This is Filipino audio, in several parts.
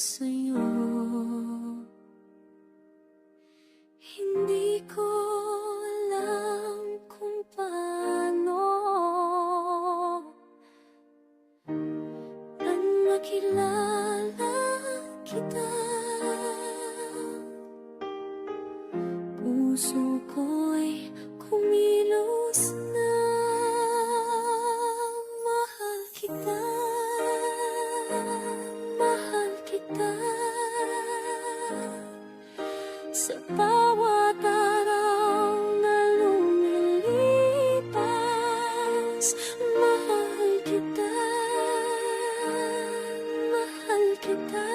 sa'yo Hindi ko alam kung paano Nang makilala kita. Sa bawat araw na lumilipas Mahal kita, mahal kita.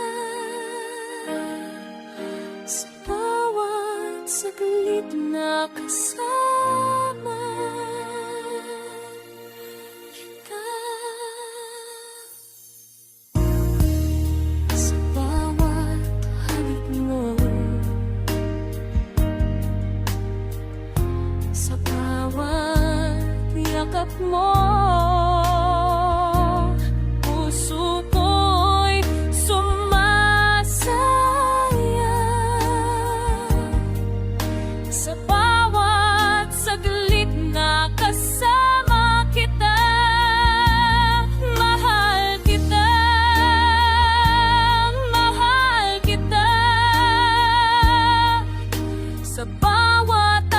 Sa bawat saglit na kasama Sa bawat yakap mo. Puso ko'y sumasaya. Sa bawat na kasama kita Mahal kita Mahal kita. Sa bawat